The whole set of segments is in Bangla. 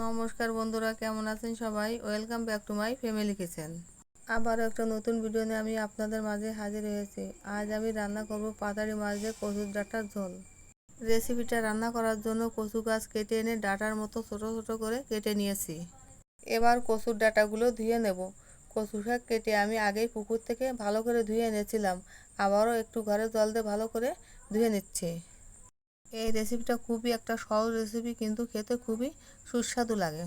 নমস্কার বন্ধুরা, কেমন আছেন সবাই? Welcome back to my family kitchen আবারও একটা নতুন ভিডিও নিয়ে আমি আপনাদের মাঝে হাজির হয়েছি। আজ আমি রান্না করব পাতাড়ি মাছ দিয়ে কচুর ডাঁটার ঝোল। রেসিপিটা রান্না করার জন্য কচু গাছ কেটে এনে ডাটার মতো ছোট ছোট করে কেটে নিয়েছি। এবার কচুর ডাঁটাগুলো ধুয়ে নেব। কচু শাক কেটে আমি আগেই পুকুর থেকে ভালো করে ধুয়ে এনেছিলাম। আবারও একটু ঘরে জল দিয়ে ভালো করে ধুয়ে নিচ্ছি। এই রেসিপিটা খুবই একটা সহজ রেসিপি কিন্তু খেতে খুবই সুস্বাদু লাগে।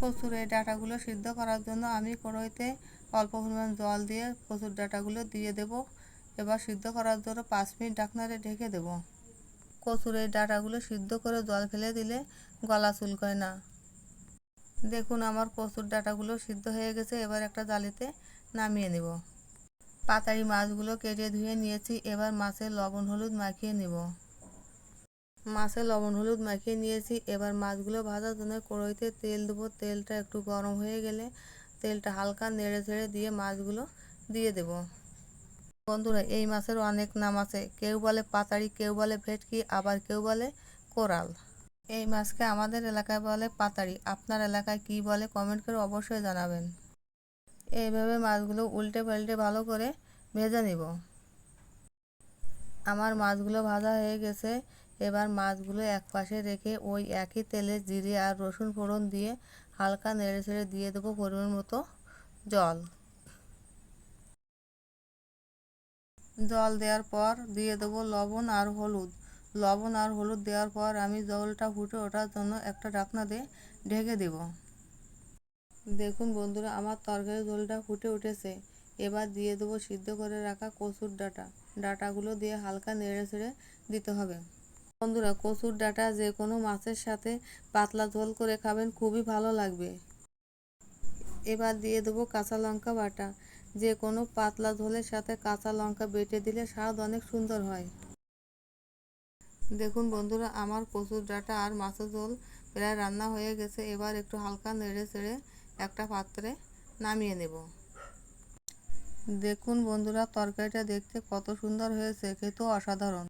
কচুর এই ডাঁটাগুলো সিদ্ধ করার জন্য আমি কড়াইতে অল্প পরিমাণ জল দিয়ে কচুর ডাঁটাগুলো দিয়ে দেব। এবার সিদ্ধ করার জন্য পাঁচ মিনিট ডাকনারে ঢেকে দেব। কচুর এই ডাঁটাগুলো সিদ্ধ করে জল ফেলে দিলে গলা চুলকয় না। দেখুন আমার কচুর ডাঁটাগুলো সিদ্ধ হয়ে গেছে, এবার একটা জালিতে নামিয়ে নেব। পাতারি মাছগুলো কেটে ধুয়ে নিয়েছি, এবার মাছের লবণ, হলুদ মাখিয়ে নেব। মাছে লবণ, হলুদ মাখিয়ে নিয়েছি। এবার মাছগুলো ভাজার জন্য কড়াইতে তেল দেবো। তেলটা একটু গরম হয়ে গেলে তেলটা হালকা নেড়ে ছেড়ে দিয়ে মাছগুলো দিয়ে দেব। বন্ধুরা, এই মাছের অনেক নাম আছে। কেউ বলে পাতাড়ি, কেউ বলে ভেটকি, আবার কেউ বলে কোরাল। এই মাছকে আমাদের এলাকায় বলে পাতাড়ি। আপনার এলাকায় কি বলে কমেন্ট করে অবশ্যই জানাবেন। এইভাবে মাছগুলো উল্টে পাল্টে ভালো করে ভেজে নিব। আমার মাছগুলো ভাজা হয়ে গেছে। এবার মাছগুলো এক পাশে রেখে ওই একই তেলে জিরে আর রসুন ফোড়ন দিয়ে হালকা নেড়ে ছেড়ে দিয়ে দেবো পরিমাণ মতো জল। জল দেওয়ার পর দিয়ে দেবো লবণ আর হলুদ। লবণ আর হলুদ দেওয়ার পর আমি জলটা ফুটে ওঠার জন্য একটা ঢাকনা দিয়ে ঢেকে দেব। দেখুন বন্ধুরা, আমার তরকারি জলটা ফুটে উঠেছে। এবার দিয়ে দেবো সিদ্ধ করে রাখা কচুর ডাটা। ডাটাগুলো দিয়ে হালকা নেড়ে ছেড়ে দিতে হবে। বন্ধুরা, কচুর ডাটা যে কোনো মাছের সাথে পাতলা ঝোল করে খাবেন, খুবই ভালো লাগবে। এবার দিয়ে দেবো কাঁচা লঙ্কা বাটা। যে কোনো পাতলা ঝোলের সাথে কাঁচা লঙ্কা বেটে দিলে স্বাদ অনেক সুন্দর হয়। দেখুন বন্ধুরা, আমার কচুর ডাটা আর মাছের ঝোল প্রায় রান্না হয়ে গেছে। এবার একটু হালকা নেড়ে চেড়ে একটা পাত্রে নামিয়ে নেব। দেখুন বন্ধুরা তরকারিটা দেখতে কত সুন্দর হয়েছে খেতেও অসাধারণ।